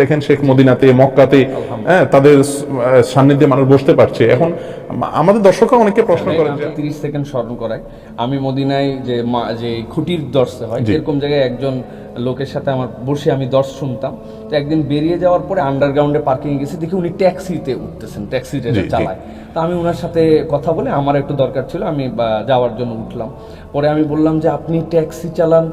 দেখেন শেখ মদিনাতে মক্কাতে হ্যাঁ তাদের সান্নিধ্যে মানুষ বসতে পারছে। এখন আমাদের দর্শকরা অনেকে প্রশ্ন করেন যে তিরিশ সেকেন্ড স্মরণ করায় আমি মদিনায় যে যে খুঁটির দর্শে হয়। এরকম জায়গায় একজন লোকের সাথে আমার বসে আমি দর্শ শুনতাম। তো একদিন বেরিয়ে যাওয়ার পরে আন্ডারগ্রাউন্ডে পার্কিং গেছে দেখি উনি ট্যাক্সিতে উঠতেছেন ট্যাক্সিতে। চালায়। তো আমি ওনার সাথে কথা বলে আমার একটু দরকার ছিল আমি যাওয়ার জন্য উঠলাম। পরে আমি বললাম যে আপনি ট্যাক্সি চালান।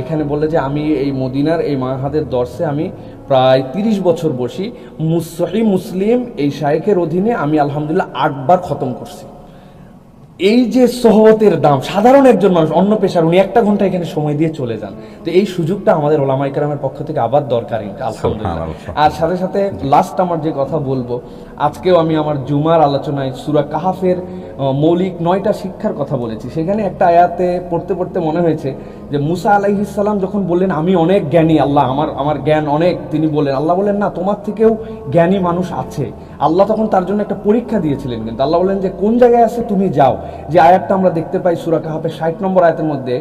এখানে বললে যে আমি এই মদিনার এই মাহাদের দর্শে আমি প্রায় তিরিশ বছর বসি। মুসহি মুসলিম এই শায়েখের অধীনে আমি আলহামদুলিল্লাহ আটবার খতম করছি। এই যে সহবতের দাম সাধারণ একজন মানুষ অন্য পেশার উনি একটা ঘণ্টা এখানে সময় দিয়ে চলে যান। তো এই সুযোগটা আমাদের ওলামাই কারামের পক্ষ থেকে আবার দরকার ইনশা- আলহামদুলিল্লাহ। আর সাথে সাথে লাস্ট আমার যে কথা বলব আজকেও আমি আমার জুমার আলোচনায় সুরা কাহাফের মৌলিক নয়টা শিক্ষার কথা বলেছি। সেখানে একটা আয়াতে পড়তে পড়তে মনে হয়েছে যে মুসা আলাইহিসাল্লাম যখন বললেন আমি অনেক জ্ঞানী আল্লাহ আমার আমার জ্ঞান অনেক তিনি বললেন আল্লাহ বললেন না তোমার থেকেও জ্ঞানী মানুষ আছে। আল্লাহ তখন তার জন্য একটা পরীক্ষা দিয়েছিলেন কিন্তু আল্লাহ বললেন যে, কোন জায়গায় আছে তুমি যাও। যে আয়াতটা আমরা দেখতে পাই সুরা কাহাপে ষাট নম্বর আয়াতের মধ্যে,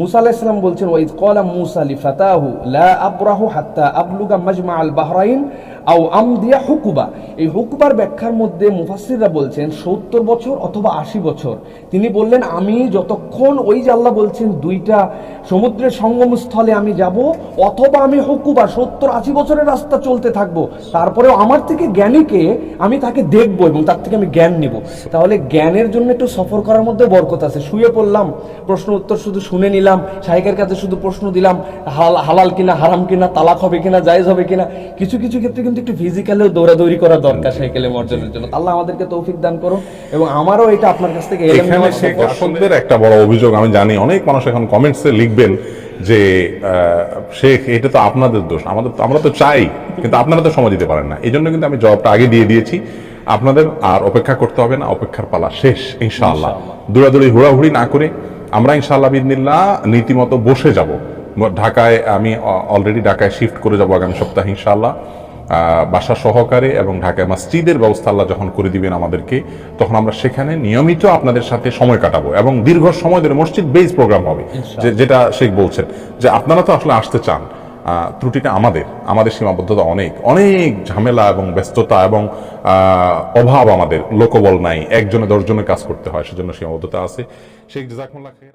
মুসা আলাইহিসসালাম বলছেন ওয়াইদ কলা মুসা আলি ফাতাহু লা আবরাহু হাত্তা আবলুগা মাজমা আল বাহরাইন আও আমদিয়া হুকুবা। এই হুকুবার ব্যাখ্যার মধ্যে মুফাসসিররা বলছেন, সত্তর বছর অথবা আশি বছর। তিনি বললেন, আমি যতক্ষণ ওই যে আল্লাহ বলছেন, দুইটা সমুদ্রের সঙ্গমস্থলে আমি যাব, অথবা আমি হুকুবা, সত্তর, আশি বছরের রাস্তা চলতে থাকব, তারপরেও আমার থেকে জ্ঞানীকে আমি তাকে দেখব এবং তার থেকে আমি জ্ঞান নিব। তাহলে জ্ঞানের জন্য একটু সফর করার মধ্যে বরকত আছে। শুয়ে পড়লাম, প্রশ্ন উত্তর শুধু শুনে নিলাম শাহেকের কাছে শুধু প্রশ্ন দিলাম হাল- হালাল কিনা, হারাম কিনা, তালাক হবে কিনা, জায়েজ হবে কিনা, কিছু কিছু ক্ষেত্রে কিন্তু একটু ফিজিক্যালেও দৌড়াদৌড়ি করা দরকার সাইকেলের অর্জনের জন্য। আল্লাহ আমাদেরকে তৌফিক দান করো এবং আমারও এটা আপনার কাছ থেকে এখানে। আসলদের একটা বড় অভিযোগ আমি জানি অনেক মানুষ এখন কমেন্টসে লিখবেন যে শেখ এটা তো আপনাদের দোষ আমাদের তো- আমরা তো চাই কিন্তু আপনারা তো সময় দিতে পারেন না। এই জন্য কিন্তু আমি জবাবটা আগে দিয়ে দিয়েছি। আপনাদের আর অপেক্ষা করতে হবে না অপেক্ষার পালা শেষ ইনশাআল্লাহ। দৌড়াদৌড়ি হুড়াহুড়ি না করে আমরা ইনশাআল্লাহ বিদিনিল্লাহ নীতিমতো বসে যাব। ঢাকায় আমি অলরেডি ঢাকায় শিফট করে যাব আগামী সপ্তাহে ইনশাআল্লাহ। বাসা সহকারে এবং ঢাকায় মসজিদের ব্যবস্থা আল্লাহ যখন করে দিবেন আমাদেরকে তখন আমরা সেখানে নিয়মিত আপনাদের সাথে সময় কাটাবো এবং দীর্ঘ সময় ধরে মসজিদ বেস প্রোগ্রাম হবে যে- যেটা শেখ বলছেন যে আপনারা তো আসলে আসতে চান ত্রুটিটা আমাদের আমাদের সীমাবদ্ধতা অনেক অনেক ঝামেলা এবং ব্যস্ততা এবং অভাব আমাদের লোকবল নাই একজনে দশজনে কাজ করতে হয় সেজন্য সীমাবদ্ধতা আছে। শেখ জাজাকুল্লাহ খের